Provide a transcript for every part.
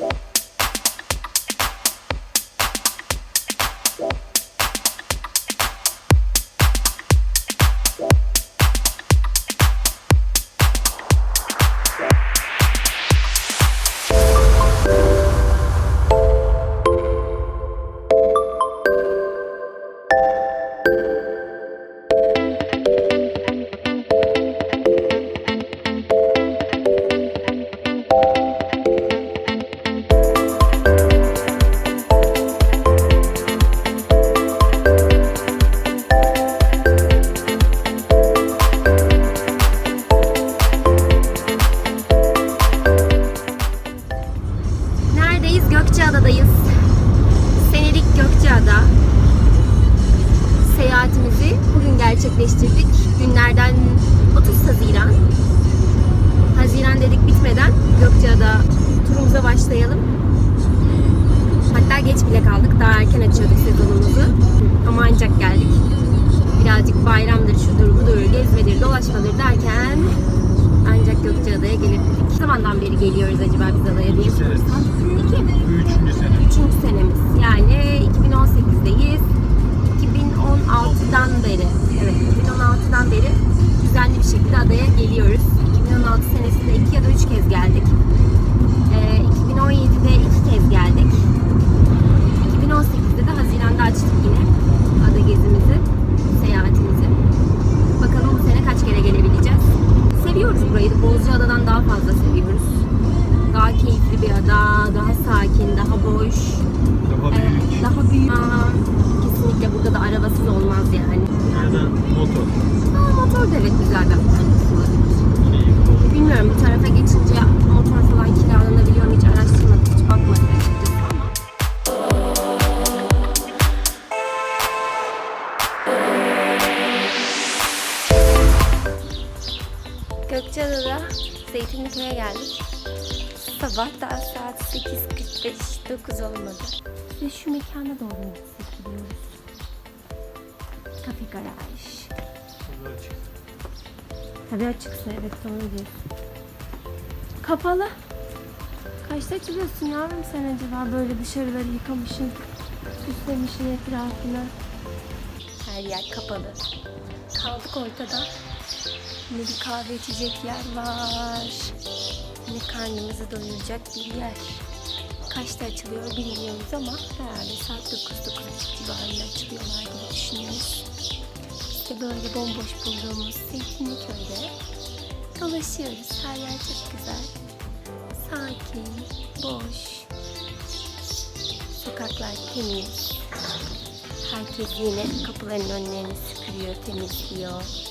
myself. Gökçeada'dayız. Senelik Gökçeada. Seyahatimizi bugün gerçekleştirdik. Günlerden 30 Haziran. Haziran dedik bitmeden Gökçeada turumuza başlayalım. Hatta geç bile kaldık. Daha erken açıyorduk sezonumuzu. Ama ancak geldik. Birazcık bayramdır, şudur budur, gezmedir, dolaşmadır derken ancak Gökçeada'ya gelebildik. Ne zamandan beri geliyoruz acaba biz adaya diye sorsam? Üçüncü senemiz. Yani 2018'deyiz. 2016'dan beri, evet 2016'dan beri düzenli bir şekilde adaya geliyoruz. 2016 senesinde iki ya da üç kez geldik. Zeytinliköy'e geldik. Sabah daha saat 8.45-9 olmadı. Ve şu mekana doğru gitsek gidiyoruz. Kafe garaj. Tabii açıksa evet doğru diyorsun. Kapalı. Kaçta açılıyorsun yavrum sen acaba böyle dışarıları yıkamışsın, süslemişsin etrafına. Her yer kapalı. Kaldık ortada. Bir kahve içecek yer var. Ne karnımızı doyuracak bir yer. Kaçta açılıyor bilmiyoruz ama herhalde saat 9-9.30 civarında açılıyorlar diye düşünüyoruz. İşte böyle bomboş bulduğumuz Zeytinliköy'de dolaşıyoruz. Her yer çok güzel. Sakin, boş. Sokaklar temiz. Herkes yine kapıların önlerini süpürüyor, temizliyor.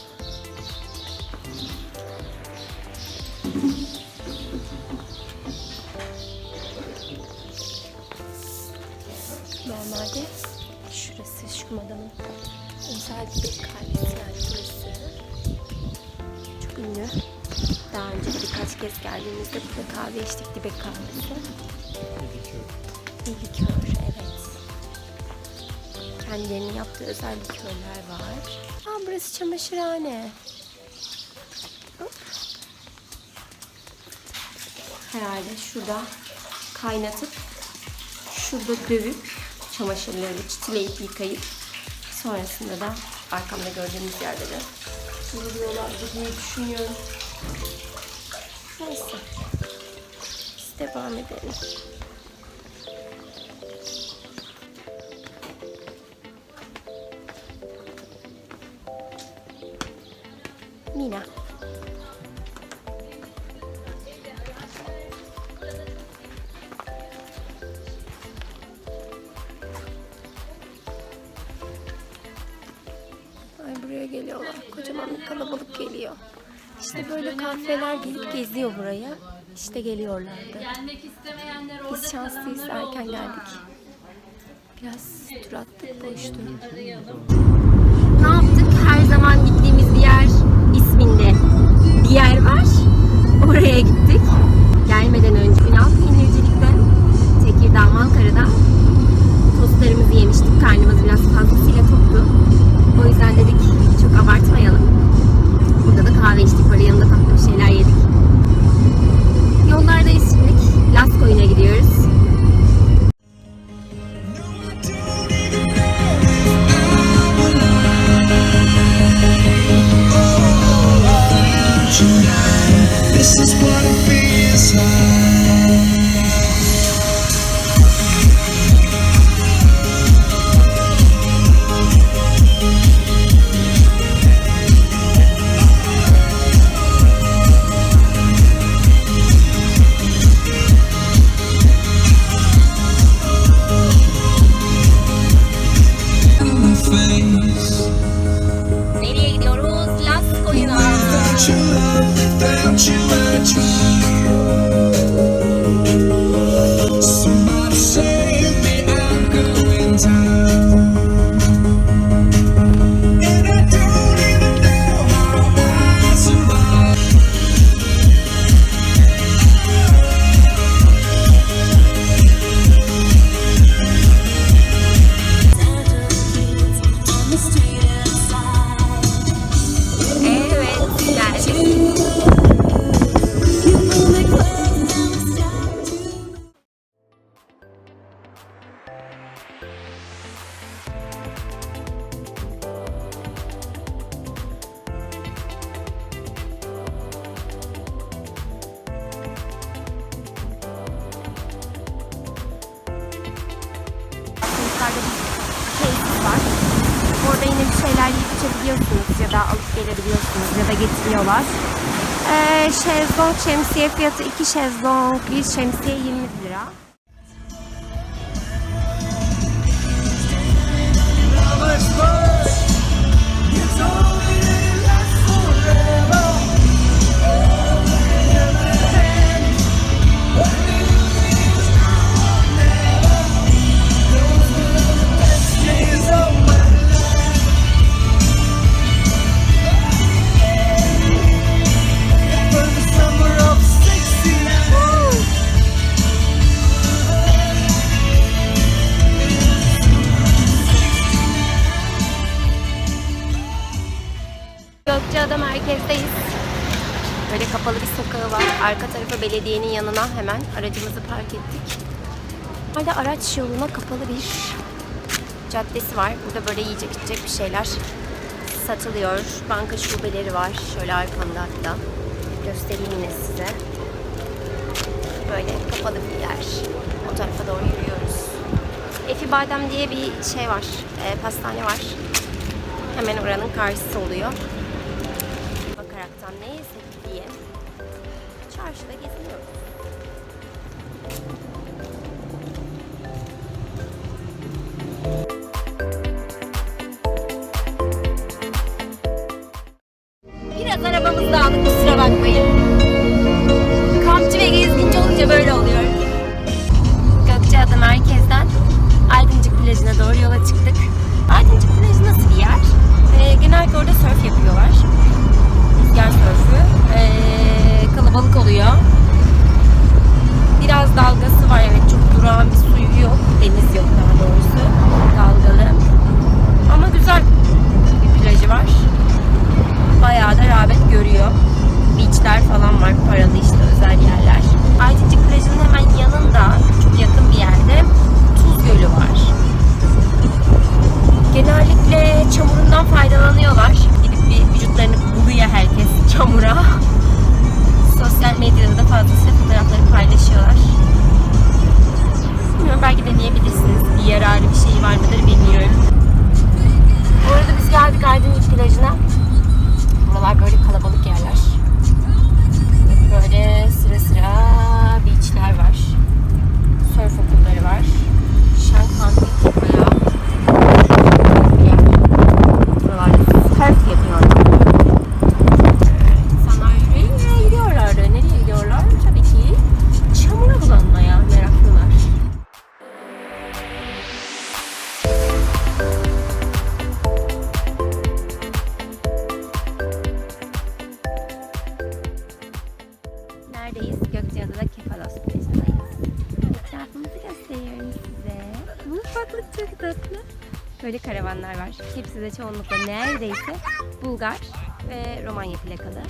Normalde şurası şu adamın özel bir kahvesi yani burası. Çok ünlü. Daha önce birkaç kez geldiğimizde burada kahve içtik Dibek kahvesi. Bir likör, evet. Kendilerinin yaptığı özel likörler var. Aa burası çamaşırhane. Herhalde şurada kaynatıp şurada dövüp çamaşırları çitileyip yıkayıp sonrasında da arkamda gördüğünüz yerde de kuruluyorlar diye düşünüyorum. Neyse. Biz devam edelim. Mina. İşte böyle kahveler gelip geziyor buraya. İşte geliyorlardı. Gelmek istemeyenler orada Biz şanslıyız erken geldik. Biraz tur attık boştu. Ne yaptık? Her zaman gittiğimiz bir yer isminde bir yer var. Oraya gittik. Gelmeden önce Ünal Peynircilik'te Tekirdağ Malkara'da da alıp gelebiliyorsunuz ya da getiriyorlar. Ee, şezlong şemsiye fiyatı 2 şezlong, bir şemsiye 20 lira. Gökçeada merkezdeyiz. Böyle kapalı bir sokağı var. Arka tarafı belediyenin yanına hemen aracımızı park ettik. Burada araç yoluna kapalı bir caddesi var. Burada böyle yiyecek içecek bir şeyler satılıyor. Banka şubeleri var. Şöyle arkamda hatta. Göstereyim yine size. Böyle kapalı bir yer. O tarafa doğru yürüyoruz. Efi Badem diye bir şey var. e, pastane var. Hemen oranın karşısı oluyor. Çarşıda geziniyoruz. Biraz arabamızı da aldık kusura bakmayın. Kampçı ve gezginci olunca böyle oluyor. Gökçeada merkezden Aydıncık plajına doğru yola çıktık. Aydıncık plajı nasıl bir yer? Ee, genellikle orada surf yapıyorlar. Rüzgar sörfü. Kalabalık oluyor. Böyle karavanlar var. Hepsi de çoğunlukla neredeyse Bulgar ve Romanya plakalı.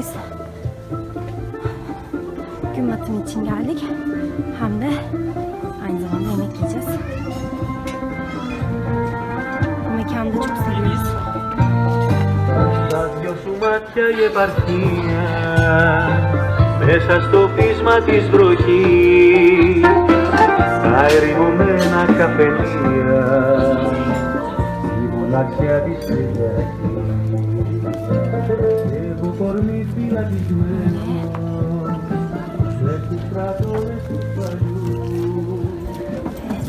restorandayız. Gün batımı için geldik. Hem de aynı zamanda yemek yiyeceğiz. Bu mekanı da çok seviyoruz. Στα δυο σου μάτια η επαρχία Μέσα στο πείσμα της βροχής Τα ερημωμένα καφενεία Η μοναξιά της Κυριακής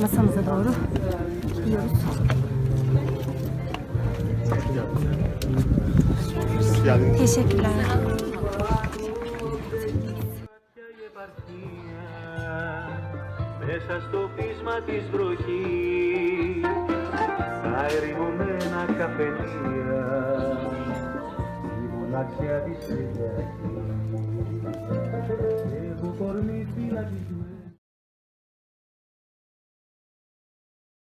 Masamıza doğru gidiyoruz. Teşekkürler. η επαρχία Μέσα στο πείσμα της βροχής ένα καφενεία Aşağı bir şey fila kormi filan